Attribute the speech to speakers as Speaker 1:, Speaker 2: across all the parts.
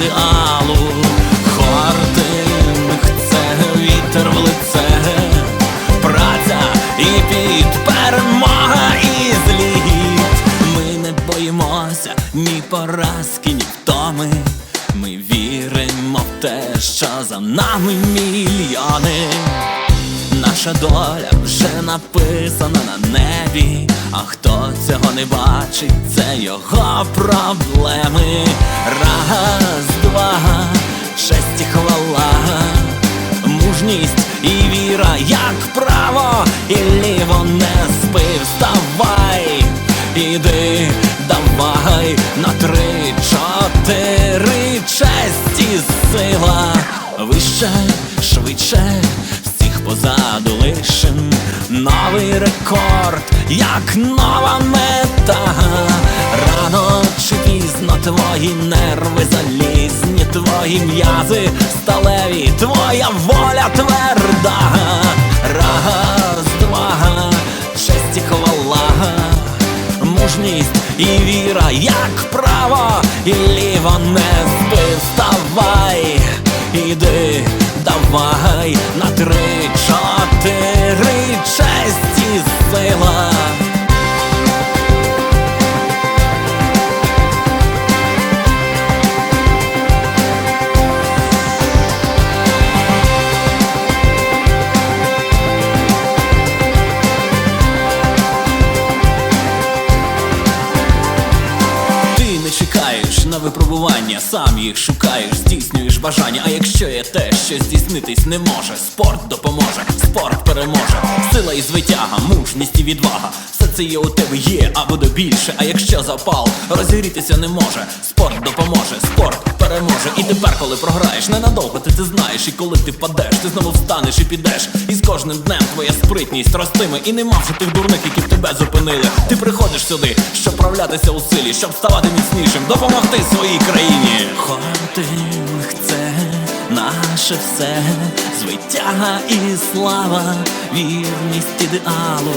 Speaker 1: ідеалу, Хортинг це вітер в лице, праця і під перемога і зліт. Ми не боїмося ні поразки, ні втоми. Ми віримо в те, що за нами мільйони. Наша доля вже написана на небі, а хто цього не бачить, це його проблеми. Раз, як право, і ліво не спи, вставай, іди, давай на три, чотири, і сила, вище, швидше, всіх позаду лишим новий рекорд, як нова мета. Рано чи пізно твої нерви залізні, твої м'язи сталеві, твоя воля тверда. Мужність і віра, як право, і ліво не спи, вставай, іди, давай випробування, сам їх шукаєш, здійснюєш бажання. А якщо є те, що здійснитись не може, спорт допоможе, спорт переможе, сила і звитяга, мужність і відвага. Все це є у тебе є, а буде більше. А якщо запал розігрітися не може, спорт допоможе, спорт переможе. І тепер, коли програєш, ненадовго ти це знаєш. І коли ти падеш, ти знову встанеш і підеш. І з кожним днем твоя спритність ростиме. І нема вже тих дурних, які тебе зупинили. Ти приходиш сюди, щоб правлятися у силі, щоб ставати міцнішим, допомогти своїй країні. Хортинг це наше все, звитяга і слава, вірність ідеалу.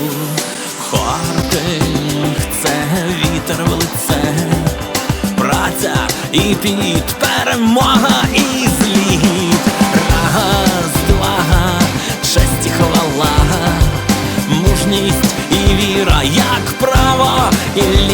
Speaker 1: Хортинг це вітер в лице праця і під перемога і зліт. Раз, два, честь і хвала, мужність і віра, як право, і ліво